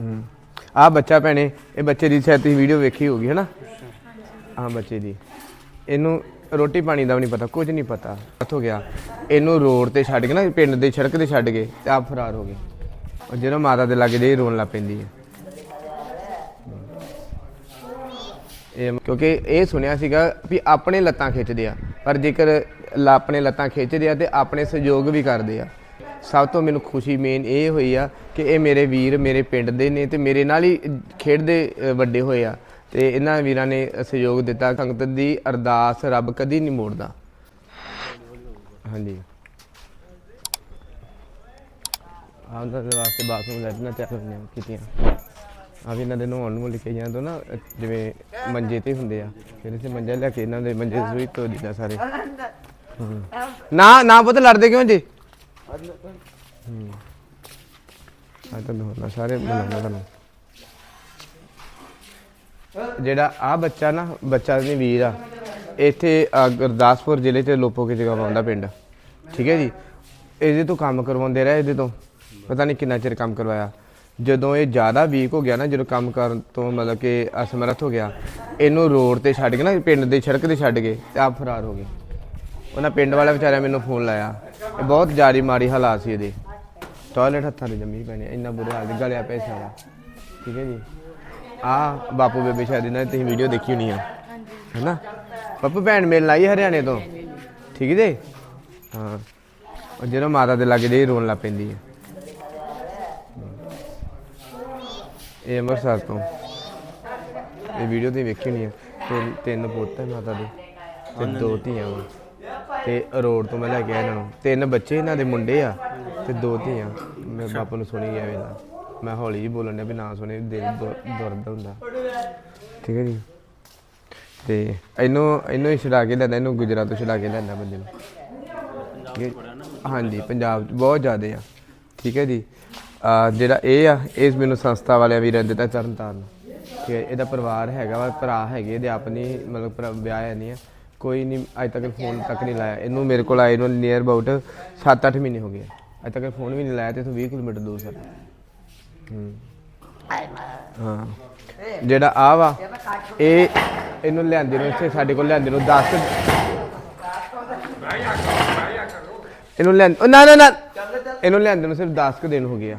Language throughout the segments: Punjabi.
ਹੂੰ। ਆ ਬੱਚਾ ਭੈਣੇ, ਇਹ ਬੱਚੇ ਦੀ ਸ਼ਾਇਦ ਤੁਸੀਂ ਵੀਡੀਓ ਵੇਖੀ ਹੋਗੀ ਹੈ ਨਾ ਹਾਂ ਬੱਚੇ ਦੀ। ਇਹਨੂੰ ਰੋਟੀ ਪਾਣੀ ਦਾ ਵੀ ਨਹੀਂ ਪਤਾ, ਕੁਝ ਨਹੀਂ ਪਤਾ। ਹੱਥ ਹੋ ਗਿਆ। ਇਹਨੂੰ ਰੋਡ ਤੇ ਛੱਡ ਕੇ ਨਾ, ਪਿੰਡ ਦੇ ਸੜਕ ਤੇ ਛੱਡ ਗਏ ਤੇ ਆਪ ਫਰਾਰ ਹੋ ਗਏ। ਉਹ ਜਦੋਂ ਮਾਤਾ ਦੇ ਲਾਗੇ ਜੇ ਰੋਣ ਲੱਗ ਪੈਂਦੀ ਹੈ। ਇਹ ਕਿਉਂਕਿ ਇਹ ਸੁਣਿਆ ਸੀਗਾ ਵੀ ਆਪਣੇ ਲੱਤਾਂ ਖਿੱਚਦੇ ਆ, ਪਰ ਜੇਕਰ ਆਪਣੇ ਲੱਤਾਂ ਖਿੱਚਦੇ ਆ ਤੇ ਆਪਣੇ ਸਹਿਯੋਗ ਵੀ ਕਰਦੇ ਆ। ਸਭ ਤੋਂ ਮੈਨੂੰ ਖੁਸ਼ੀ ਮੇਨ ਇਹ ਹੋਈ ਆ ਕਿ ਇਹ ਮੇਰੇ ਵੀਰ ਮੇਰੇ ਪਿੰਡ ਦੇ ਨੇ ਤੇ ਮੇਰੇ ਨਾਲ ਹੀ ਖੇਡਦੇ ਵੱਡੇ ਹੋਏ ਆ। ਤੇ ਇਹਨਾਂ ਵੀਰਾਂ ਨੇ ਸਹਿਯੋਗ ਦਿੱਤਾ। ਸੰਗਤ ਦੀ ਅਰਦਾਸ ਰੱਬ ਕਦੀ ਨਹੀਂ ਮੋੜਦਾ। ਹਾਂਜੀ। ਆਹ ਉਹਨਾਂ ਦੇ ਵਾਸਤੇ ਬਾਥਰੂਮ ਲੈਟਣਾ ਚਾਹੀਦੀਆਂ ਕੀਤੀਆਂ। ਆ ਵੀ ਇਹਨਾਂ ਦੇ ਨਹਾਉਣ ਨੂੰ ਲਿਖੇ ਜਾਂ ਤੋਂ ਨਾ, ਜਿਵੇਂ ਮੰਜੇ ਤੇ ਹੁੰਦੇ ਆ। ਫਿਰ ਇਸੇ ਮੰਜਾ ਲਿਆ ਕੇ ਇਹਨਾਂ ਦੇ ਮੰਜੇ ਸੂਈ ਤੋਂ ਦਿੱਤਾ ਸਾਰੇ। ਨਾ ਨਾ ਪੁੱਤ ਲੜਦੇ ਕਿਉਂ ਜੀ? ਹੂੰ। ਆ ਤਾਂ ਹੋਣਾ ਸਾਰੇ ਬਣਾਉਣਾ ਤੁਹਾਨੂੰ ਜਿਹੜਾ ਆ ਬੱਚਾ ਨਾ ਬੱਚਾ ਨਹੀਂ ਵੀਰ ਆ। ਇੱਥੇ ਅਹ, ਗੁਰਦਾਸਪੁਰ ਜ਼ਿਲ੍ਹੇ ਤੇ ਲੋਪੋਕੇ ਜਗ੍ਹਾ ਆਉਂਦਾ ਪਿੰਡ। ਠੀਕ ਹੈ ਜੀ? ਇਹਦੇ ਤੋਂ ਕੰਮ ਕਰਵਾਉਂਦੇ ਰਹੇ ਇਹਦੇ ਤੋਂ। ਪਤਾ ਨਹੀਂ ਕਿੰਨਾ ਚਿਰ ਕੰਮ ਕਰਵਾਇਆ। ਜਦੋਂ ਇਹ ਜ਼ਿਆਦਾ ਵੀਕ ਹੋ ਗਿਆ ਨਾ ਜਦੋਂ ਕੰਮ ਕਰਨ ਤੋਂ ਮਤਲਬ ਕਿ ਅਸਮਰਥ ਹੋ ਗਿਆ ਇਹਨੂੰ ਰੋਡ ਤੇ ਛੱਡ ਕੇ ਨਾ ਪਿੰਡ ਦੇ ਸੜਕ ਤੇ ਛੱਡ ਕੇ ਤੇ ਆਪ ਫਰਾਰ ਹੋ ਗਏ। ਉਹਨਾਂ ਪਿੰਡ ਵਾਲਾ ਵਿਚਾਰਿਆ ਮੈਨੂੰ ਫੋਨ ਲਾਇਆ। ਇਹ ਬਹੁਤ ਜਾਰੀ ਮਾੜੀ ਹਾਲਾਤ ਸੀ ਇਹਦੇ। ਟਾਇਲਟ ਹੱਥਾਂ ਦੇ ਜੰਮੀ ਪੈਣੇ ਇੰਨਾ ਬੁਰਾ ਹਾਲ ਸੀ, ਗਲਿਆ ਪਿਆ ਸੀ ਸਾਰਾ। ਠੀਕ ਹੈ ਜੀ? ਆ ਬਾਪੂ ਬੇਬੇ ਸ਼ਾਇਦ ਇਹਨਾਂ ਦੀ ਤੁਸੀਂ ਵੀਡੀਓ ਦੇਖੀ ਹੋਣੀ ਆ। ਹੈਨਾ? ਬਾਪੂ ਭੈਣ ਮੇਲ ਲਾਈ ਹਰਿਆਣੇ ਤੋਂ? ਠੀਕ ਜੇ? ਹਾਂ। ਉਹ ਜਦੋਂ ਮਾਤਾ ਦੇ ਲੱਗੇ ਜੇ ਰੋਣ ਲੱਗ ਪੈਂਦੀ ਹੈ ਇਹ ਅੰਮ੍ਰਿਤਸਰ ਤੋਂ। ਇਹ ਵੀਡੀਓ ਤੁਸੀਂ ਵੇਖੀ ਹੋਣੀ ਆ। ਤਿੰਨ ਤਿੰਨ ਪੁੱਤ ਹੈ ਮਾਤਾ ਦੇ। ਤੇ ਦੋ ਧੀਆਂ ਵਾ। ਤੇ ਰੋਡ ਤੋਂ ਮੈਂ ਲੈ ਕੇ ਆਇਆ ਇਹਨਾਂ ਨੂੰ। ਤਿੰਨ ਬੱਚੇ ਇਹਨਾਂ ਦੇ ਮੁੰਡੇ ਆ ਤੇ ਦੋ ਧੀਆਂ। ਮੈਂ ਬਾਪੂ ਨੂੰ ਸੁਣੀ ਗਿਆ ਵੇਲਾ ਮੈਂ ਹੌਲੀ ਜਿਹੀ ਬੋਲਣ ਡਿਆ ਵੀ ਨਾ ਸੁਣੇ ਦਿਲ ਦੁ- ਦਰਦ ਹੁੰਦਾ। ਠੀਕ ਹੈ ਜੀ? ਤੇ ਇਹਨੂੰ ਇਹਨੂੰ ਹੀ ਛਡਾ ਕੇ ਲੈਂਦਾ ਇਹਨੂੰ ਗੁਜਰਾਤ ਤੋਂ ਛਡਾ ਕੇ ਲੈਂਦਾ ਬੰਦੇ ਨੂੰ। ਠੀਕ ਹੈ ਹਾਂਜੀ ਪੰਜਾਬ ਚ ਬਹੁਤ ਜ਼ਿਆਦੇ ਆ। ਠੀਕ ਹੈ ਜੀ? ਆ ਜਿਹੜਾ ਇਹ ਆ ਇਸ ਮੈਨੂੰ ਸੰਸਥਾ ਵਾਲਿਆਂ ਵੀਰਾਂ ਦਿੱਤਾ ਚਰਨ ਤਾਰਨ। ਠੀਕ ਹੈ ਇਹਦਾ ਪਰਿਵਾਰ ਹੈਗਾ ਵਾ ਭਰਾ ਹੈਗੇ ਇਹਦੇ ਆਪਣੀ ਮਤਲਬ ਭਰਾ- ਵਿਆਹ ਨਹੀਂ ਆ। ਕੋਈ ਨਹੀਂ ਅੱਜ ਤੱਕ ਫੋਨ ਤੱਕ ਨਹੀਂ ਲਾਇਆ। ਇਹਨੂੰ ਮੇਰੇ ਕੋਲ ਆਏ ਨੂੰ ਨੀਅਰ ਅਬਾਊਟ 7-8 ਮਹੀਨੇ ਹੋ ਗਏ। ਅੱਜ ਤੱਕ ਫੋਨ ਵੀ ਨਹੀਂ ਲਾਇਆ ਤੇ ਇਥੋਂ 20 ਕਿਲੋਮੀਟਰ ਦੂਰ ਸਰ। ਹੂੰ। ਹਾਂ। ਜਿਹੜਾ ਆ ਵਾ ਇਹ ਇਹਨੂੰ ਲਿਆਂਦੇ ਨੂੰ ਇੱਥੇ ਸਾਡੇ ਕੋਲ ਲਿਆਂਦੇ ਨੂੰ 10 ਇਹਨੂੰ ਲਿਆਂ ਉਹ ਨਾ ਨਾ ਨਾ। ਇਹਨੂੰ ਲਿਆਂਦੇ ਨੂੰ ਸਿਰਫ 10 ਕੁ ਦਿਨ ਹੋ ਗਏ ਆ।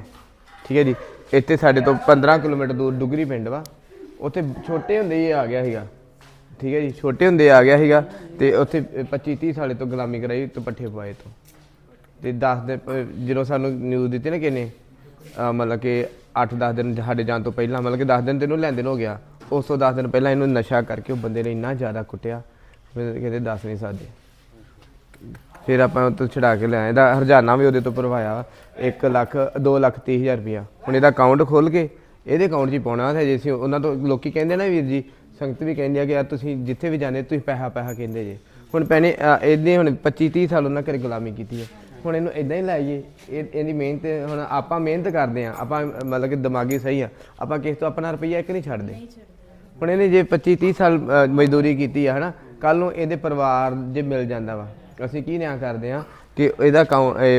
ਠੀਕ ਹੈ ਜੀ। ਇੱਥੇ ਸਾਡੇ ਤੋਂ 15 ਕਿਲੋਮੀਟਰ ਦੂਰ ਡੁਗਰੀ ਪਿੰਡ ਵਾ। ਉੱਥੇ ਛੋਟੇ ਹੁੰਦੇ ਹੀ ਇਹ ਆ ਗਿਆ ਸੀਗਾ। ਠੀਕ ਹੈ ਜੀ, ਛੋਟੇ ਹੁੰਦੇ ਆ ਗਿਆ ਸੀਗਾ ਤੇ ਉੱਥੇ 25 30 ਸਾਲੇ ਤੋਂ ਗੁਲਾਮੀ ਕਰਾਈ ਤੇ ਪੱਠੇ ਪਵਾਏ ਤੋਂ। ਤੇ 10 ਦਿਨ ਪ- ਜਦੋਂ ਸਾਨੂੰ ਨਿਊਜ਼ ਦਿੱਤੀ ਨਾ ਕਿਨੇ ਮਤਲਬ ਕਿ 8-10 ਦਿਨ ਸਾਡੇ ਜਾਣ ਤੋਂ ਪਹਿਲਾਂ, ਮਤਲਬ ਕਿ 10 ਦਿਨ ਤੈਨੂੰ ਲੈਂਦੇ ਦੇਣ ਹੋ ਗਿਆ, ਉਸ ਤੋਂ 10 ਦਿਨ ਪਹਿਲਾਂ ਇਹਨੂੰ ਨਸ਼ਾ ਕਰਕੇ ਉਹ ਬੰਦੇ ਨੇ ਇੰਨਾ ਜ਼ਿਆਦਾ ਕੁੱਟਿਆ ਵੀ ਕਿਤੇ ਦੱਸ ਨਹੀਂ ਸਕਦੇ। ਫਿਰ ਆਪਾਂ ਉਹ ਤੋਂ ਛਡਾ ਕੇ ਲਿਆਏ ਇਹਦਾ ਹਰਜਾਨਾ ਵੀ ਉਹਦੇ ਤੋਂ ਭਰਵਾਇਆ 1 ਲੱਖ 2 ਲੱਖ 30 ਹਜ਼ਾਰ ਰੁਪਇਆ। ਹੁਣ ਇਹਦਾ ਅਕਾਊਂਟ ਖੋਲ ਕੇ, ਇਹਦੇ ਅਕਾਊਂਟ 'ਚ ਹੀ ਪਾਉਣਾ ਹੈ ਜੇ ਅਸੀਂ ਉਹਨਾਂ ਤੋਂ, ਲੋਕੀ ਕਹਿੰਦੇ ਨਾ ਵੀਰ ਜੀ ਸੰਗਤ ਵੀ ਕਹਿੰਦੀ ਆ ਕਿ ਯਾਰ ਤੁਸੀਂ ਜਿੱਥੇ ਵੀ ਜਾਂਦੇ ਤੁਸੀਂ ਪੈਸਾ ਪੈਸਾ ਕਹਿੰਦੇ ਜੇ। ਹੁਣ ਪੈਨੇ ਇਹਨੇ ਹੁਣ 25 30 ਸਾਲ ਉਹਨਾਂ ਘਰੇ ਗੁਲਾਮੀ ਕੀਤੀ ਹੈ ਹੁਣ ਇਹਨੂੰ ਇਦਾਂ ਹੀ ਲਾਈਏ ਇਹ ਇਹਦੀ ਮਿਹਨਤ ਹੁਣ ਆਪਾਂ ਮਿਹਨਤ ਕਰਦੇ ਆ ਆਪਾਂ ਮਤਲਬ ਕਿ ਦਿਮਾਗੀ ਸਹੀ ਆ ਆਪਾਂ ਕਿਸੇ ਤੋਂ ਆਪਣਾ ਰੁਪਈਆ ਇੱਕ ਨਹੀਂ ਛੱਡਦੇ। ਹੁਣ ਇਹਨੇ ਜੇ 25 30 ਸਾਲ ਮਜ਼ਦੂਰੀ ਕੀਤੀ ਆ ਹਨਾ ਕੱਲ ਨੂੰ ਇਹਦੇ ਪਰਿਵਾਰ ਜੇ ਮਿਲ ਜਾਂਦਾ ਵਾ ਅਸੀਂ ਕੀ ਨਿਆਂ ਕਰਦੇ ਆ ਕਿ ਇਹਦਾ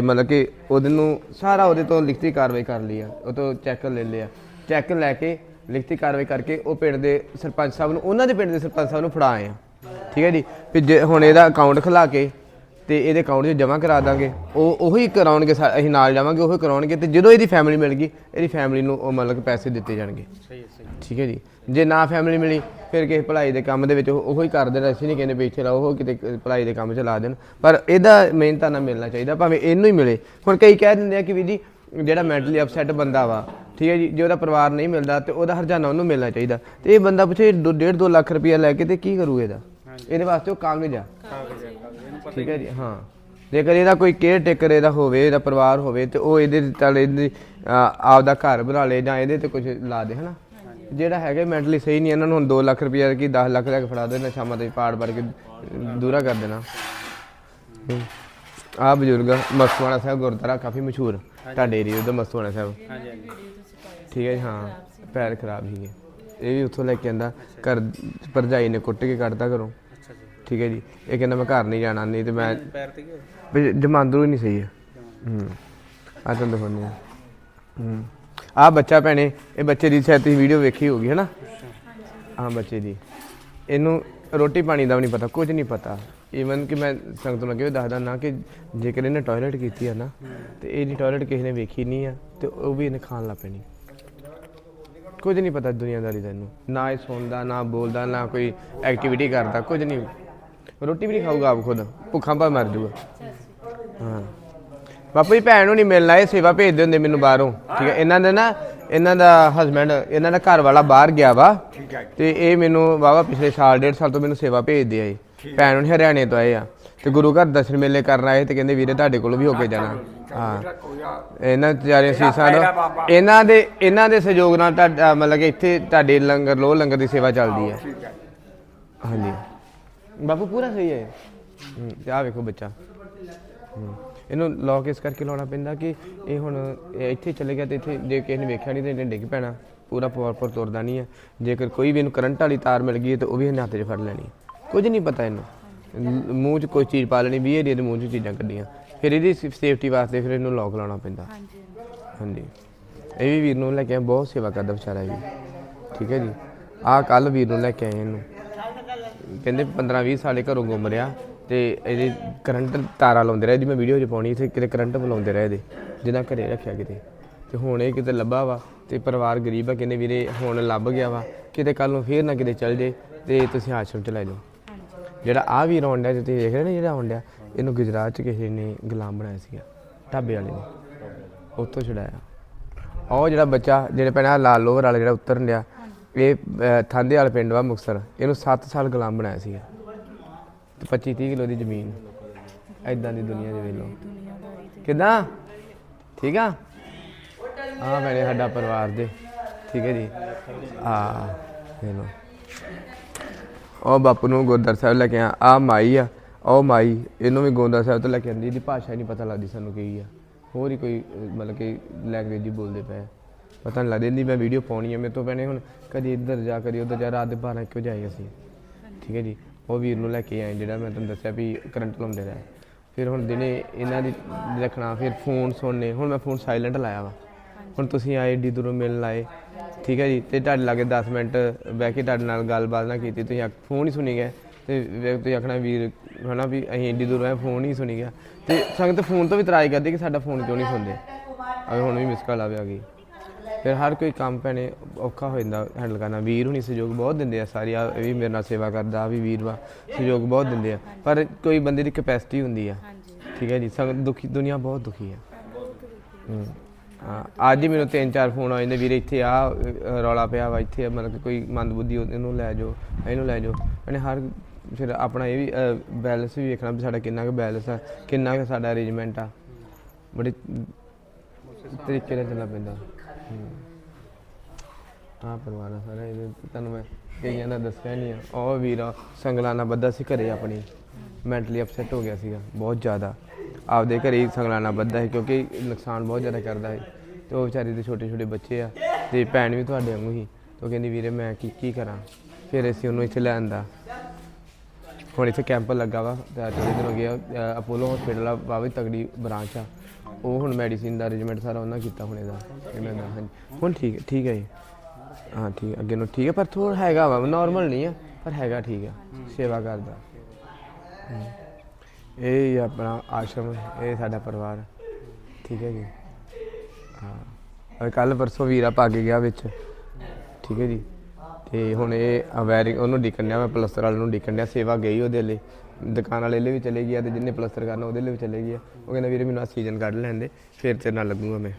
ਮਤਲਬ ਕਿ ਉਹਦੇ ਨੂੰ ਸਾਰਾ ਉਹਦੇ ਤੋਂ ਲਿਖਤੀ ਕਾਰਵਾਈ ਕਰ ਲਈ ਆ ਉਹ ਤੋਂ ਚੈੱਕ ਲੈ ਲਿਆ। ਚੈੱਕ ਲੈ ਕੇ ਲਿਖਤੀ ਕਾਰਵਾਈ ਕਰਕੇ ਉਹ ਪਿੰਡ ਦੇ ਸਰਪੰਚ ਸਾਹਿਬ ਨੂੰ ਉਹਨਾਂ ਦੇ ਪਿੰਡ ਦੇ ਸਰਪੰਚ ਸਾਹਿਬ ਨੂੰ ਫੜਾ ਆਏ ਆ ਠੀਕ ਹੈ ਜੀ? ਫਿਰ ਜੇ ਹੁਣ ਇਹਦਾ ਅਕਾਊਂਟ ਖੁਲਾ ਕੇ ਤੇ ਇਹਦੇ ਅਕਾਊਂਟ 'ਚ ਜਮ੍ਹਾਂ ਕਰਾ ਦਾਂਗੇ ਉਹ ਉਹੀ ਕਰਾਉਣਗੇ ਸਾ- ਅਸੀਂ ਨਾਲ ਜਾਵਾਂਗੇ ਉਹੀ ਕਰਾਉਣਗੇ ਤੇ ਜਦੋਂ ਇਹਦੀ ਫੈਮਿਲੀ ਮਿਲ ਗਈ ਇਹਦੀ ਫੈਮਿਲੀ ਨੂੰ ਉਹ ਮਤਲਬ ਕਿ ਪੈਸੇ ਦਿੱਤੇ ਜਾਣਗੇ। ਸਹੀ ਹੈ ਸਹੀ ਠੀਕ ਹੈ ਜੀ? ਜੇ ਨਾ ਫੈਮਿਲੀ ਮਿਲੀ ਫਿਰ ਕਿਸੇ ਭਲਾਈ ਦੇ ਕੰਮ ਦੇ ਵਿੱਚ ਉਹ- ਉਹੀ ਕਰ ਦੇਣਾ ਅਸੀਂ ਨਹੀਂ ਕਹਿੰਦੇ ਵੀ ਇੱਥੇ ਰਹੋ ਉਹ ਕਿਤੇ ਭਲਾਈ ਦੇ ਕੰਮ 'ਚ ਲਾ ਦੇਣ। ਪਰ ਇਹਦਾ ਮਿਹਨਤਾਂ ਨਾਲ ਮਿਲਣਾ ਚਾਹੀਦਾ ਭਾਵੇਂ ਇਹਨੂੰ ਹੀ ਮਿਲੇ। ਹੁਣ ਕਈ ਕਹਿ ਦਿੰਦੇ ਆ ਕਿ ਵੀ ਜੀ ਜਿਹੜਾ ਮੈਂਟਲੀ ਅਪਸੈਟ ਬੰਦਾ ਵਾ ਠੀਕ ਹੈ ਜੀ ਜੇ ਉਹਦਾ ਪਰਿਵਾਰ ਨਹੀਂ ਮਿਲਦਾ ਤੇ ਉਹਦਾ ਹਰਜਾਨਾ ਉਹਨੂੰ ਮਿਲਣਾ ਚਾਹੀਦਾ। ਤੇ ਇਹ ਬੰਦਾ ਪੁੱਛੇ 1.5 2 ਲੱਖ ਰੁਪਇਆ ਲੈ ਕੇ ਤੇ ਕੀ ਕਰੂ ਇਹਦਾ? ਇਹਦੇ ਵਾਸਤੇ ਉਹ ਕਾਗਜ਼ ਆ। ਠੀਕ ਹੈ ਜੀ ਹਾਂ। ਜੇਕਰ ਇਹਦਾ ਕੋਈ ਕੇਅਰ ਟੇਕਰ ਇਹਦਾ ਹੋਵੇ ਇਹਦਾ ਪਰਿਵਾਰ ਹੋਵੇ ਤੇ ਉਹ ਇਹਦੇ ਤਲ ਆਪਦਾ ਘਰ ਬਣਾ ਲੇ ਜਾਂ ਇਹਦੇ ਤੇ ਕੁਝ ਲਾ ਦੇ ਹਨਾ? ਜਿਹੜਾ ਹੈਗਾ ਮੈਂਟਲੀ ਸਹੀ ਨਹੀਂ ਇਹਨਾਂ ਨੂੰ ਹੁਣ 2 ਲੱਖ ਰੁਪਇਆ ਕੀ 10 ਲੱਖ ਲੈ ਕੇ ਫੜਾ ਦੇਣਾ ਸ਼ਾਮਾਂ ਤੇ ਪਾੜ ਪੜ ਕੇ ਦੂਰਾ ਕਰ ਦੇਣਾ। ਆ ਬਜ਼ੁਰਗ ਮਸਤੂਆਣਾ ਸਾਹਿਬ ਗੁਰਦੁਆਰਾ ਕਾਫੀ ਮਸ਼ਹੂਰ। ਤੁਹਾਡੇ ਏਰੀਏ ਦਾ ਮਸਤੂਆਣਾ ਸਾਹਿਬ ਹਾਂਜੀ ਹਾਂਜੀ। ਠੀਕ ਹੈ ਜੀ ਹਾਂ। ਪੈਰ ਖਰਾਬ ਸੀਗੇ। ਇਹ ਵੀ ਉੱਥੋਂ ਲੈ ਕੇ ਆਂਦਾ। ਘਰ ਭਰਜਾਈ ਨੇ ਕੁੱਟ ਕੇ ਕੱਢਤਾ ਘਰੋਂ। ਅੱਛਾ ਜੀ। ਠੀਕ ਹੈ ਜੀ। ਇਹ ਕਹਿੰਦਾ ਮੈਂ ਘਰ ਨਹੀਂ ਜਾਣਾ ਨਹੀਂ ਤੇ ਮੈਂ ਪੈਰ ਤੇ ਗਏ ਵੀ ਜਮਾਂਦਰੂ ਹੀ ਨਹੀਂ ਸਹੀ ਹੈ। ਹੂੰ। ਆ ਤੁਹਾਨੂੰ ਦਿਖਾਉਂਦੇ ਹਾਂ। ਹੂੰ। ਆ ਬੱਚਾ ਭੈਣੇ ਇਹ ਬੱਚੇ ਦੀ ਸ਼ਾਇਦ ਤੁਸੀਂ ਵੀਡੀਓ ਵੇਖੀ ਹੋਗੀ ਹੈ ਨਾ? ਹਾਂ ਬੱਚੇ ਦੀ। ਇਹਨੂੰ ਰੋਟੀ ਪਾਣੀ ਦਾ ਵੀ ਨਹੀਂ ਪਤਾ ਕੁਝ ਨਹੀਂ ਪਤਾ। ਈਵਨ ਕਿ ਮੈਂ ਸੰਗਤ ਨੂੰ ਅੱਗੇ ਵੀ ਦੱਸਦਾ ਨਾ ਕਿ ਜੇਕਰ ਇਹਨੇ ਟਾਇਲਟ ਕੀਤੀ ਆ ਨਾ ਤੇ ਇਹਦੀ ਟਾਇਲਟ ਕਿਸੇ ਨੇ ਵੇਖੀ ਨਹੀਂ ਆ ਤੇ ਉਹ ਵੀ ਇਹਨੇ ਖਾਣ ਲੱਗ ਪੈਣੀ। ਕੁਝ ਨਹੀਂ ਪਤਾ ਦੁਨੀਆਦਾਰੀ ਦਾ ਇਹਨੂੰ। ਨਾ ਇਹ ਸੌਂਦਾ ਨਾ ਬੋਲਦਾ ਨਾ ਕੋਈ ਐਕਟੀਵਿਟੀ ਕਰਦਾ ਕੁਝ ਨਹੀਂ। ਰੋਟੀ ਵੀ ਨਹੀਂ ਖਾਊਗਾ ਆਪ ਖੁਦ। ਭੁੱਖਾ ਪਾ ਮਰ ਜਾਊਗਾ। ਹਾਂ। ਬਾਪੂ ਜੀ ਭੈਣ ਨੂੰ ਨਹੀਂ ਮਿਲਣਾ ਇਹ ਸੇਵਾ ਭੇਜਦੇ ਹੁੰਦੇ ਮੈਨੂੰ ਬਾਹਰੋਂ। ਠੀਕ ਹੈ ਇਹਨਾਂ ਦੇ ਨਾ ਇਹਨਾਂ ਦਾ ਹਸਬੰਡ ਇਹਨਾਂ ਦਾ ਘਰ ਵਾਲਾ ਬਾਹਰ ਗਿਆ ਵਾ। ਤੇ ਇਹ ਮੈਨੂੰ ਵਾਵਾ ਪਿਛਲੇ ਸਾਲ ਡੇਢ ਸਾਲ ਤੋਂ ਮੈਨੂੰ ਸੇਵਾ ਭੇਜਦੇ ਆ ਇਹ। ਭੈਣ ਨੂੰ ਹਰਿਆਣੇ ਤੋਂ ਆਏ ਆ ਤੇ ਗੁਰੂ ਘਰ ਦਰਸ਼ਨ ਮੇਲੇ ਕਰਨ ਆਏ ਤੇ ਕਹਿੰਦੇ ਵੀਰੇ ਤੁਹਾਡੇ ਕੋਲ ਵੀ ਹੋ ਕੇ ਜਾਣਾ। ਹਾਂ। ਇਹਨਾਂ ਚਾਰੇ ਸੀਸਾਂ ਦਾ ਇਹਨਾਂ ਦੇ ਇਹਨਾਂ ਦੇ ਸਹਿਯੋਗ ਨਾਲ ਤੁਹਾਡਾ ਮਤਲਬ ਕਿ ਇੱਥੇ ਤੁਹਾਡੇ ਲੰਗਰ ਲੋ ਲੰਗਰ ਦੀ ਸੇਵਾ ਚੱਲਦੀ ਹੈ। ਹਾਂਜੀ। ਬਾਪੂ ਪੂਰਾ ਸਹੀ ਹੈ। ਤੇ ਆਹ ਵੇਖੋ ਬੱਚਾ। ਇਹਨੂੰ ਲੋਕ ਇਸ ਕਰਕੇ ਲਾਉਣਾ ਪੈਂਦਾ ਕਿ ਇਹ ਹੁਣ ਇੱਥੇ ਚਲੇ ਗਿਆ ਤੇ ਇੱਥੇ ਜੇ ਕਿਸੇ ਨੇ ਵੇਖਿਆ ਨਹੀਂ ਤੇ ਇਹਨੇ ਡਿੱਗ ਪੈਣਾ। ਪੂਰਾ ਪ੍ਰੋਪਰ ਤੁਰਦਾ ਨਹੀਂ ਹੈ। ਜੇਕਰ ਕੋਈ ਵੀ ਇਹਨੂੰ ਕਰੰਟ ਵਾਲੀ ਤਾਰ ਮਿਲ ਗਈ ਤੇ ਉਹ ਵੀ ਇਹਨੇ ਹੱਥ 'ਚ ਫੜ ਲੈਣੀ ਕੁਝ ਨਹੀਂ ਪਤਾ ਇਹਨੂੰ। ਮੂੰਹ 'ਚ ਕੋਈ ਚੀਜ਼ ਪਾ ਲੈਣੀ ਵੀ ਇਹਦੇ ਮੂੰਹ 'ਚ ਚੀਜ਼ਾਂ ਕੱਢੀਆਂ। ਫਿਰ ਇਹਦੀ ਸੇਫਟੀ ਵਾਸਤੇ ਫਿਰ ਇਹਨੂੰ ਲੋਕ ਲਾਉਣਾ ਪੈਂਦਾ। ਹਾਂਜੀ ਹਾਂਜੀ। ਇਹ ਵੀ ਵੀਰ ਨੂੰ ਲੈ ਕੇ ਬਹੁਤ ਸੇਵਾ ਕਰਦਾ ਵਿਚਾਰਾ ਵੀ। ਠੀਕ ਹੈ ਜੀ। ਆਹ ਕੱਲ ਵੀਰ ਨੂੰ ਲੈ ਕੇ ਆਏ ਇਹਨੂੰ। ਕਹਿੰਦੇ 15 20 ਸਾਲੇ ਘਰੋਂ ਗੁੰਮ ਰਿਹਾ ਤੇ ਇਹਦੇ ਕਰੰਟ ਤਾਰਾਂ ਲਾਉਂਦੇ ਰਹੇ। ਜੀ ਮੈਂ ਵੀਡੀਓ 'ਚ ਪਾਉਣੀ ਇੱਥੇ ਕਿਤੇ ਕਰੰਟ ਬੁਲਾਉਂਦੇ ਰਹੇ ਇਹਦੇ ਜਿਹਨਾਂ ਘਰੇ ਰੱਖਿਆ ਕਿਤੇ। ਤੇ ਹੁਣ ਇਹ ਕਿਤੇ ਲੱਭਾ ਵਾ ਤੇ ਪਰਿਵਾਰ ਗਰੀਬ ਆ ਕਹਿੰਦੇ ਵੀਰੇ ਹੁਣ ਲੱਭ ਗਿਆ ਵਾ। ਕਿਤੇ ਕੱਲ ਨੂੰ ਫੇਰ ਨਾ ਕਿਤੇ ਚੱਲ ਜੇ ਤੇ ਤੁਸੀਂ ਆਸ਼ਰਮ ਚ ਲੈ ਜਾਓ। ਜਿਹੜਾ ਆ ਵੀ ਡਿਆ ਜਿੱਥੇ ਦੇਖ ਰਹੇ ਨੇ ਜਿਹੜਾ ਰੌਂਡਿਆ ਇਹਨੂੰ ਗੁਜਰਾਤ ਚ ਕਿਸੇ ਨੇ ਗੁਲਾਮ ਬਣਾਇਆ ਸੀਗਾ ਢਾਬੇ ਵਾਲੇ ਨੇ। ਉੱਥੋਂ ਛੁਡਾਇਆ। ਉਹ ਜਿਹੜਾ ਬੱਚਾ ਜਿਹੜੇ ਪਹਿਲਾਂ ਲਾਲ ਲੋਵਰ ਵਾਲਾ ਜਿਹੜਾ ਉਤਰਨ ਡਿਆ ਇਹ ਅਹ, ਥਾਂਦੇ ਵਾਲੇ ਪਿੰਡ ਵਾ ਮੁਕਤਸਰ ਇਹਨੂੰ 7 ਸਾਲ ਗੁਲਾਮ ਬਣਾਇਆ ਸੀਗਾ। ਤੇ 25 30 ਕਿਲੋ ਦੀ ਜ਼ਮੀਨ। ਐਦਾਂ ਦੀ ਦੁਨੀਆ ਦੇ ਵੇਲੋ। ਦੁਨੀਆਦਾਰੀ ਕਿਦਾਂ? ਠੀਕ ਆ? ਆ ਮੈਨੇ ਸਾਡਾ ਪਰਿਵਾਰ ਦੇ। ਠੀਕ ਹੈ ਜੀ। ਆ ਇਹ ਲੋ ਉਹ ਬਾਪੂ ਨੂੰ ਗੁਰਦੁਆਰਾ ਸਾਹਿਬ ਲੈ ਕੇ ਆ। ਆ ਮਾਈ ਆ ਉਹ ਮਾਈ ਇਹਨੂੰ ਵੀ ਗੁਰਦੁਆਰਾ ਸਾਹਿਬ ਤੋਂ ਲੈ ਕੇ ਆਂਦੀ ਇਹਦੀ ਭਾਸ਼ਾ ਹੀ ਨਹੀਂ ਪਤਾ ਲੱਗਦੀ ਸਾਨੂੰ ਕੀ ਆ। ਹੋਰ ਹੀ ਕੋਈ ਅਹ, ਮਤਲਬ ਕਿ ਲੈਂਗੁਏਜ ਹੀ ਬੋਲਦੇ ਪਏ ਆ। ਪਤਾ ਨਹੀਂ ਲੱਗਦਾ ਇਹਦੀ ਮੈਂ ਵੀਡੀਓ ਪਾਉਣੀ ਆ ਮੇਰੇ ਤੋਂ ਪਹਿਲੇ ਹੁਣ ਕਦੀ ਇੱਧਰ ਜਾ ਕਦੀ ਉੱਧਰ ਜਾ ਰਾਤ ਦੇ 12 ਕਿਉਂ ਜਾਏ ਅਸੀਂ। ਠੀਕ ਹੈ ਜੀ? ਉਹ ਵੀਰ ਨੂੰ ਲੈ ਕੇ ਆਏ ਜਿਹੜਾ ਮੈਂ ਤੁਹਾਨੂੰ ਦੱਸਿਆ ਵੀ ਕਰੰਟ ਲਾਉਂਦੇ ਰਹੇ। ਫਿਰ ਹੁਣ ਦਿਨੇ ਇਹਨਾਂ ਦੀ ਰੱਖਣਾ ਫਿਰ ਫੋਨ ਸੁਣਨੇ। ਹੁਣ ਮੈਂ ਫੋਨ ਸਾਇਲੈਂਟ ਲਾਇਆ ਵਾ। ਹੁਣ ਤੁਸੀਂ ਆਏ ਏਡੀ ਦੂਰੋਂ ਮਿਲਣ ਲਾਏ। ਠੀਕ ਹੈ ਜੀ? ਤੇ ਤੁਹਾਡੇ ਲਾਗੇ 10 ਮਿੰਟ ਬਹਿ ਕੇ ਤੁਹਾਡੇ ਨਾਲ ਗੱਲਬਾਤ ਨਾ ਕੀਤੀ। ਤੁਸੀਂ ਫੋਨ ਹੀ ਸੁਣੀ ਗਏ ਤੇ ਤੁਸੀਂ ਆਖਣਾ ਵੀਰ ਹਨਾ ਵੀ ਅਸੀਂ ਏਡੀ ਦੂਰੋਂ ਆਏ ਫੋਨ ਹੀ ਸੁਣੀ ਗਿਆ। ਤੇ ਸੰਗਤ ਫੋਨ ਤੋਂ ਵੀ ਇਤਰਾਜ਼ ਕਰਦੀ ਕਿ ਸਾਡਾ ਫੋਨ ਕਿਉਂ ਨਹੀਂ ਸੁਣਦੇ? ਅਵੇ ਹੁਣ ਵੀ ਮਿਸ ਕਾਲ ਆਵੇ ਆ ਗਈ। ਫਿਰ ਹਰ ਕੋਈ ਕੰਮ ਭੈਣੇ ਔਖਾ ਹੋ ਜਾਂਦਾ ਹੈਂਡਲ ਕਰਨਾ। ਵੀਰ ਹੁਣੀ ਸਹਿਯੋਗ ਬਹੁਤ ਦਿੰਦੇ ਆ ਸਾਰੀ। ਆ ਇਹ ਵੀ ਮੇਰੇ ਨਾਲ ਸੇਵਾ ਕਰਦਾ ਵੀ ਵੀਰ ਵਾ ਸਹਿਯੋਗ ਬਹੁਤ ਦਿੰਦੇ ਆ। ਪਰ ਕੋਈ ਬੰਦੇ ਦੀ ਕੈਪੈਸਿਟੀ ਹੁੰਦੀ ਆ। ਠੀਕ ਹੈ ਜੀ? ਸੰਗਤ ਦੁਖੀ ਦੁਨੀਆ ਬਹੁਤ ਦੁਖੀ ਆ। ਹੂੰ। ਹਾਂ। ਅੱਜ ਹੀ ਮੈਨੂੰ ਤਿੰਨ ਚਾਰ ਫੋਨ ਆਏ ਨੇ ਵੀਰੇ ਇੱਥੇ ਆ ਰੌਲਾ ਪਿਆ ਵਾ ਇੱਥੇ ਮਤਲਬ ਕਿ ਕੋਈ ਮੰਦਬੁੱਧੀ ਇਹਨੂੰ ਲੈ ਜਾਓ ਇਹਨੂੰ ਲੈ ਜਾਓ। ਇਹਨੇ ਹਰ ਫਿਰ ਆਪਣਾ ਇਹ ਵੀ ਬੈਲੈਂਸ ਵੀ ਵੇਖਣਾ ਵੀ ਸਾਡਾ ਕਿੰਨਾ ਕੁ ਬੈਲੈਂਸ ਆ ਕਿੰਨਾ ਕੁ ਸਾਡਾ ਅਰੇਂਜਮੈਂਟ ਆ। ਬੜੇ ਤਰੀਕੇ ਨਾਲ ਚੱਲਣਾ ਪੈਂਦਾ। ਆ ਪਰਿਵਾਰ ਆ ਸਾਰਾ ਇਹਦੇ ਤੁਹਾਨੂੰ ਮੈਂ ਕਈਆਂ ਦਾ ਦੱਸਿਆ ਨਹੀਂ ਆ। ਉਹ ਵੀਰਾ ਸੰਗਲਾਨਾ ਬੱਧਾ ਸੀ ਘਰੇ ਆਪਣੀ। ਮੈਂਟਲੀ ਅਪਸੈਟ ਹੋ ਗਿਆ ਸੀਗਾ ਬਹੁਤ ਜ਼ਿਆਦਾ। ਆਪਦੇ ਘਰੇ ਹੀ ਸੰਗਲਾਨਾ ਵੱਧਦਾ ਹੈ ਕਿਉਂਕਿ ਨੁਕਸਾਨ ਬਹੁਤ ਜ਼ਿਆਦਾ ਕਰਦਾ ਹੈ ਤੇ ਉਹ ਵਿਚਾਰੇ ਦੇ ਛੋਟੇ ਛੋਟੇ ਬੱਚੇ ਆ, ਤੇ ਭੈਣ ਵੀ ਤੁਹਾਡੇ ਵਾਂਗੂ ਹੀ ਤੇ ਉਹ ਕਹਿੰਦੀ, ਵੀਰੇ, ਮੈਂ ਕੀ ਕੀ ਕਰਾਂ? ਫਿਰ ਅਸੀਂ ਉਹਨੂੰ ਇੱਥੇ ਲੈ ਆਂਦਾ। ਹੁਣ ਇੱਥੇ ਕੈਂਪ ਲੱਗਾ ਵਾ, ਤੇ ਥੋੜੇ ਦਿਨ ਹੋ ਗਿਆ ਅਪੋਲੋ ਹਸਪੀਟਲ ਆ ਬਾਵੇ ਤਗੜੀ ਬ੍ਰਾਂਚ ਆ। ਉਹ ਹੁਣ ਮੈਡੀਸਿਨ ਦਾ ਅਰੇਂਜਮੈਂਟ ਸਾਰਾ ਉਹਨਾਂ ਕੀਤਾ ਹੁਣ ਇਹਦਾ ਇਹ ਮੈਂ ਹਾਂਜੀ, ਹੁਣ ਠੀਕ ਹੈ ਠੀਕ ਹੈ ਜੀ। ਹਾਂ, ਠੀਕ, ਅੱਗੇ ਨੂੰ ਠੀਕ ਹੈ ਪਰ ਥੋੜਾ ਹੈਗਾ ਵਾ ਨਾਰਮਲ ਨਹੀਂ ਆ, ਪਰ ਹੈਗਾ ਠੀਕ ਆ, ਸੇਵਾ ਕਰਦਾ। ਇਹ ਹੀ ਆਪਣਾ ਆਸ਼ਰਮ ਇਹ ਸਾਡਾ ਪਰਿਵਾਰ ਠੀਕ ਹੈ ਜੀ? ਹਾਂ। ਕੱਲ ਪਰਸੋਂ ਵੀਰਾ ਪਾ ਕੇ ਗਿਆ ਵਿੱਚ। ਠੀਕ ਹੈ ਜੀ? ਤੇ ਹੁਣ ਇਹ ਅਵੈਰਿੰਗ ਉਹਨੂੰ ਡਿੱਕਣ ਮੈਂ ਪਲਸਤਰ ਵਾਲੇ ਨੂੰ ਡਿੱਕਣ ਡਿਆ, ਸੇਵਾ ਗਈ ਉਹਦੇ ਲਈ। ਦੁਕਾਨ ਵਾਲੇ ਲਈ ਵੀ ਚਲੇ ਗਿਆ ਤੇ ਜਿੰਨੇ ਪਲਸਤਰ ਕਰਨਾ ਉਹਦੇ ਲਈ ਵੀ ਚਲੇ ਗਿਆ। ਉਹ ਕਹਿੰਦਾ, ਵੀਰੇ, ਮੈਨੂੰ ਆ ਸੀਜ਼ਨ ਕੱਢ ਲੈਂਦੇ ਫਿਰ ਤੇਰੇ ਨਾਲ ਲੱਗੂਗਾ ਮੈਂ।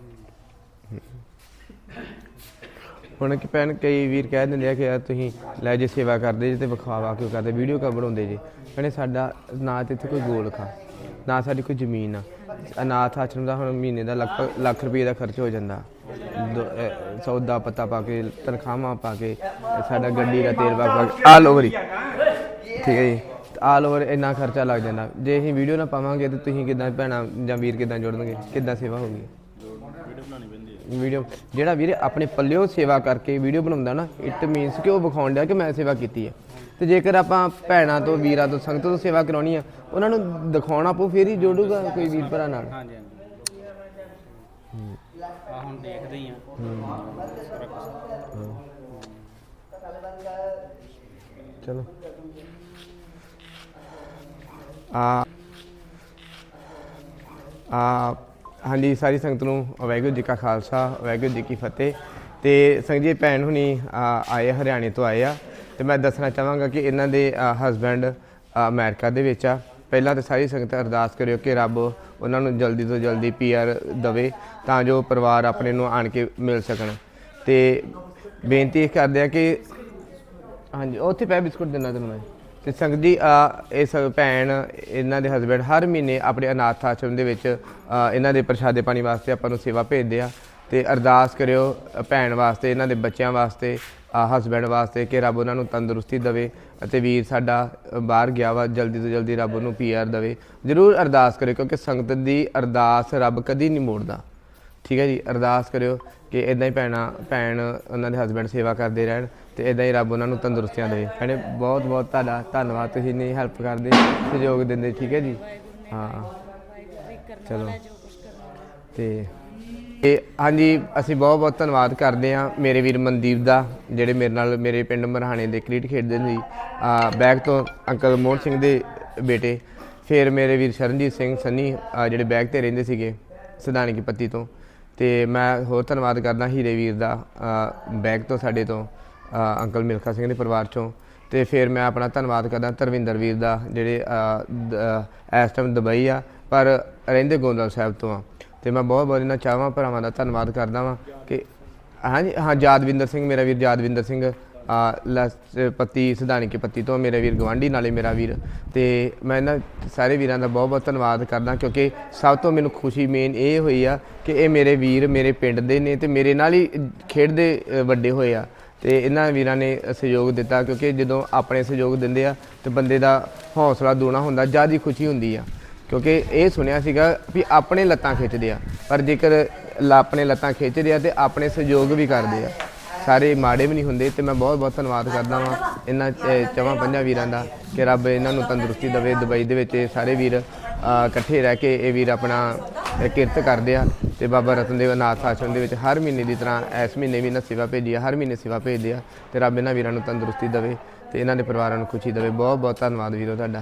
ਹੁਣ ਕਿ ਭੈਣ, ਕਈ ਵੀਰ ਕਹਿ ਦਿੰਦੇ ਆ ਕਿ ਯਾਰ ਤੁਸੀਂ ਲੈ ਜੇ ਸੇਵਾ ਕਰਦੇ ਜੇ ਤੇ ਵਿਖਾਵਾ ਕਿਉਂ ਕਰਦੇ, ਵੀਡੀਓ ਕਿਉਂ ਬਣਾਉਂਦੇ ਜੇ। ਕਹਿੰਦੇ ਸਾਡਾ ਨਾ ਤੇ ਇੱਥੇ ਕੋਈ ਗੋਲ ਖਾ, ਨਾ ਸਾਡੀ ਕੋਈ ਜ਼ਮੀਨ ਆ। ਅਨਾਥ ਆਸ਼ਰਮ ਦਾ ਹੁਣ ਮਹੀਨੇ ਦਾ ਲੱਖ ਲੱਖ ਰੁਪਏ ਦਾ ਖਰਚ ਹੋ ਜਾਂਦਾ। ਦੋ- ਸੌਦਾ ਪੱਤਾ ਪਾ ਕੇ, ਤਨਖਾਹਾਂ ਪਾ ਕੇ, ਸਾਡਾ ਗੱਡੀ ਦਾ ਤੇਲ ਪਾ ਕੇ ਆਲ ਓਵਰ ਹੀ ਠੀਕ ਹੈ ਜੀ। ਆਲ ਓਵਰ ਇੰਨਾ ਖਰਚਾ ਲੱਗ ਜਾਂਦਾ। ਜੇ ਅਸੀਂ ਵੀਡੀਓ ਨਾ ਪਾਵਾਂਗੇ ਤੇ ਤੁਸੀਂ ਕਿਦਾਂ ਭੈਣਾ ਜਾਂ ਵੀਰ ਕਿਦਾਂ ਜੁੜਨਗੇ? ਕਿਦਾਂ ਸੇਵਾ ਹੋਊਗੀ? ਵੀਡੀਓ ਜਿਹੜਾ ਵੀਰੇ ਆਪਣੇ ਪੱਲਿਓ ਸੇਵਾ ਕਰਕੇ ਵੀਡੀਓ ਬਣਾਉਂਦਾ ਨਾ ਇਟ ਮੀਨਸ ਕਿ ਉਹ ਵਿਖਾਉਣ ਡਿਆ ਕਿ ਮੈਂ ਸੇਵਾ ਕੀਤੀ ਹੈ। ਤੇ ਜੇਕਰ ਆਪਾਂ ਭੈਣਾਂ ਤੋਂ ਵੀਰਾਂ ਤੋਂ ਸੰਗਤ ਤੋਂ ਸੇਵਾ ਕਰਾਉਣੀ ਆ ਉਹਨਾਂ ਨੂੰ ਦਿਖਾਉਣਾ ਪਊ ਫੇਰ ਹੀ ਜੋੜੂਗਾ ਕੋਈ ਵੀਰ ਭਰਾ ਨਾਲ। ਹਾਂਜੀ ਹਾਂਜੀ। ਹੁਣ ਦੇਖਦੇ ਹੀ ਆ। ਸਾਰਾ ਕੁਛ ਚਲੋ। ਆ ਆ ਹਾਂਜੀ, ਸਾਰੀ ਸੰਗਤ ਨੂੰ ਵਾਹਿਗੁਰੂ ਜੀ ਕਾ ਖਾਲਸਾ, ਵਾਹਿਗੁਰੂ ਜੀ ਕੀ ਫਤਿਹ। ਤੇ ਸੰਗਤ ਜੀ, ਭੈਣ ਹੁਣੀ ਆਏ ਹਰਿਆਣੇ ਤੋਂ ਆਏ ਆ। ਤੇ ਮੈਂ ਦੱਸਣਾ ਚਾਹਾਂਗਾ ਕਿ ਇਹਨਾਂ ਦੇ ਹਸਬੈਂਡ ਅਮਰੀਕਾ ਦੇ ਵਿੱਚ ਆ। ਪਹਿਲਾਂ ਤਾਂ ਸਾਰੀ ਸੰਗਤ ਅਰਦਾਸ ਕਰਿਓ ਕਿ ਰੱਬ ਉਹਨਾਂ ਨੂੰ ਜਲਦੀ ਤੋਂ ਜਲਦੀ ਪੀਆਰ ਦਵੇ, ਤਾਂ ਜੋ ਪਰਿਵਾਰ ਆਪਣੇ ਨੂੰ ਆਣ ਕੇ ਮਿਲ ਸਕਣ। ਤੇ ਬੇਨਤੀ ਇਹ ਕਰਦੇ ਆ ਕਿ, ਹਾਂਜੀ, ਉੱਥੇ ਪੈ ਬਿਸਕੁਟ ਦਿੰਦਾ ਤੈਨੂੰ ਮੈਂ। ਤੇ ਸੰਗਤ ਜੀ, ਆ, ਇਸ ਭੈਣ, ਇਹਨਾਂ ਦੇ ਹਸਬੰਡ ਹਰ ਮਹੀਨੇ ਆਪਣੇ ਅਨਾਥ ਆਸ਼ਰਮ ਦੇ ਵਿੱਚ ਇਹਨਾਂ ਦੇ ਪ੍ਰਸ਼ਾਦੇ ਪਾਣੀ ਵਾਸਤੇ ਆਪਾਂ ਨੂੰ ਸੇਵਾ ਭੇਜਦੇ ਆ। ਤੇ ਅਰਦਾਸ ਕਰਿਓ, ਭੈਣ ਵਾਸਤੇ, ਇਹਨਾਂ ਦੇ ਬੱਚਿਆਂ ਵਾਸਤੇ ਹਸਬੰਡ ਵਾਸਤੇ ਕਿ ਰੱਬ ਉਹਨਾਂ ਨੂੰ ਤੰਦਰੁਸਤੀ ਦੇਵੇ ਅਤੇ ਵੀਰ ਸਾਡਾ ਬਾਹਰ ਗਿਆ ਵਾ, ਜਲਦੀ ਤੋਂ ਜਲਦੀ ਰੱਬ ਉਹਨੂੰ ਪੀਆਰ ਦੇਵੇ। ਜਰੂਰ ਅਰਦਾਸ ਕਰਿਓ ਕਿਉਂਕਿ ਸੰਗਤ ਦੀ ਅਰਦਾਸ ਰੱਬ ਕਦੀ ਨਹੀਂ ਮੋੜਦਾ। ਠੀਕ ਹੈ ਜੀ, ਅਰਦਾਸ ਕਰਿਓ। ਕਿ ਇਦਾਂ ਹੀ ਭੈਣਾ, ਭੈਣ ਉਹਨਾਂ ਦੇ ਹਸਬੰਡ ਸੇਵਾ ਕਰਦੇ ਰਹਿਣ ਤੇ ਇਦਾਂ ਹੀ ਰੱਬ ਉਹਨਾਂ ਨੂੰ ਤੰਦਰੁਸਤੀਆਂ ਦੇਵੇ। ਭੈਣੇ, ਬਹੁਤ ਬਹੁਤ ਤੁਹਾਡਾ ਧੰਨਵਾਦ, ਤੁਸੀਂ ਇੰਨੀ ਹੈਲਪ ਕਰਦੇ, ਸਹਿਯੋਗ ਦਿੰਦੇ, ਠੀਕ ਹੈ ਜੀ? ਹਾਂ। ਚਲੋ। ਤੇ ਇਹ ਹਾਂਜੀ, ਅਸੀਂ ਬਹੁਤ ਬਹੁਤ ਧੰਨਵਾਦ ਕਰਦੇ ਹਾਂ ਮੇਰੇ ਵੀਰ ਮਨਦੀਪ ਦਾ, ਜਿਹੜੇ ਮੇਰੇ ਨਾਲ ਮੇਰੇ ਪਿੰਡ ਮਰਹਾਣੇ ਦੇ ਕ੍ਰਿਕਟ ਖੇਡਦੇ ਸੀ ਆ ਬੈਗ ਤੋਂ ਅੰਕਲ ਮੋਹਨ ਸਿੰਘ ਦੇ ਬੇਟੇ, ਫਿਰ ਮੇਰੇ ਵੀਰ ਸ਼ਰਨਜੀਤ ਸਿੰਘ, ਸੰਨੀ ਜਿਹੜੇ ਬੈਗ ਤੇ ਰਹਿੰਦੇ ਸੀਗੇ ਸਿਧਾਣੀ ਪੱਤੀ ਤੋਂ। ਤੇ ਮੈਂ ਹੋਰ ਧੰਨਵਾਦ ਕਰਦਾ ਹੀਰੇ ਵੀਰ ਦਾ ਆ, ਬੈਗ ਤੋਂ ਸਾਡੇ ਤੋਂ ਅੰਕਲ ਮਿਲਖਾ ਸਿੰਘ ਦੇ ਪਰਿਵਾਰ ਚੋਂ। ਤੇ ਫਿਰ ਮੈਂ ਆਪਣਾ ਧੰਨਵਾਦ ਕਰਦਾ ਧਰਵਿੰਦਰ ਵੀਰ ਦਾ ਜਿਹੜੇ ਇਸ ਟਾਈਮ ਦੁਬਈ ਆ ਪਰ ਰਹਿੰਦੇ ਗੋਂਦਲ ਸਾਹਿਬ ਤੋਂ ਆ। ਤੇ ਮੈਂ ਬਹੁਤ ਬਹੁਤ ਇਹਨਾਂ ਚਾਹਾਂ ਭਰਾਵਾਂ ਦਾ ਧੰਨਵਾਦ ਕਰਦਾ ਵਾਂ ਕਿ ਹਾਂਜੀ ਹਾਂ ਯਾਦਵਿੰਦਰ ਸਿੰਘ ਮੇਰਾ ਵੀਰ ਯਾਦਵਿੰਦਰ ਸਿੰਘ ਪੱਤੀ ਸਿਧਾਣੀ ਕੇ ਪੱਤੀ ਤੋਂ ਮੇਰੇ ਵੀਰ ਗਵਾਂਢੀ ਨਾਲੇ ਮੇਰਾ ਵੀਰ। ਤੇ ਮੈਂ ਇਹਨਾਂ ਸਾਰੇ ਵੀਰਾਂ ਦਾ ਬਹੁਤ ਬਹੁਤ ਧੰਨਵਾਦ ਕਰਦਾ, ਕਿਉਂਕਿ ਸਭ ਤੋਂ ਮੈਨੂੰ ਖੁਸ਼ੀ ਮੇਨ ਇਹ ਹੋਈ ਆ ਕਿ ਇਹ ਮੇਰੇ ਵੀਰ ਮੇਰੇ ਪਿੰਡ ਦੇ ਨੇ ਤੇ ਮੇਰੇ ਨਾਲ ਹੀ ਖੇਡਦੇ ਵੱਡੇ ਹੋਏ ਆ। ਤੇ ਇਹਨਾਂ ਵੀਰਾਂ ਨੇ ਸਹਿਯੋਗ ਦਿੱਤਾ, ਕਿਉਂਕਿ ਜਦੋਂ ਆਪਣੇ ਸਹਿਯੋਗ ਦਿੰਦੇ ਆ ਤੇ ਬੰਦੇ ਦਾ ਹੌਸਲਾ ਦੂਣਾ ਹੁੰਦਾ, ਜ਼ਿਆਦਾ ਖੁਸ਼ੀ ਹੁੰਦੀ ਆ। ਕਿਉਂਕਿ ਇਹ ਸੁਣਿਆ ਸੀਗਾ ਵੀ ਆਪਣੇ ਲੱਤਾਂ ਖਿੱਚਦੇ ਆ, ਪਰ ਜੇਕਰ ਲ- ਆਪਣੇ ਲੱਤਾਂ ਖਿੱਚਦੇ ਆ ਤੇ ਆਪਣੇ ਸਹਿਯੋਗ ਵੀ ਕਰਦੇ ਆ। ਸਾਰੇ ਮਾੜੇ ਵੀ ਨਹੀਂ ਹੁੰਦੇ ਤੇ ਮੈਂ ਬਹੁਤ ਬਹੁਤ ਧੰਨਵਾਦ ਕਰਦਾ ਵਾਂ ਇਹਨਾਂ ਅਹ, ਚਵਾਂ ਪੰਜਾਂ ਵੀਰਾਂ ਦਾ ਕਿ ਰੱਬ ਇਹਨਾਂ ਨੂੰ ਤੰਦਰੁਸਤੀ ਦੇਵੇ ਦੁਬਈ ਦੇ ਵਿੱਚ ਇਹ ਸਾਰੇ ਵੀਰ ਇਕੱਠੇ ਰਹਿ ਕੇ ਇਹ ਵੀਰ ਆਪਣਾ ਕਿਰਤ ਕਰਦੇ ਆ ਤੇ ਬਾਬਾ ਰਤਨਦੇਵ ਅਨਾਥ ਆਸ਼ਰਮ ਦੇ ਵਿੱਚ ਹਰ ਮਹੀਨੇ ਦੀ ਤਰ੍ਹਾਂ ਇਸ ਮਹੀਨੇ ਵੀ ਇਹਨਾਂ ਸੇਵਾ ਭੇਜੀ ਆ ਹਰ ਮਹੀਨੇ ਸੇਵਾ ਭੇਜਦੇ ਆ ਤੇ ਰੱਬ ਇਹਨਾਂ ਵੀਰਾਂ ਨੂੰ ਤੰਦਰੁਸਤੀ ਦੇਵੇ ਤੇ ਇਹਨਾਂ ਦੇ ਪਰਿਵਾਰਾਂ ਨੂੰ ਖੁਸ਼ੀ ਦੇਵੇ। ਬਹੁਤ ਬਹੁਤ ਧੰਨਵਾਦ ਵੀਰੋ ਤੁਹਾਡਾ।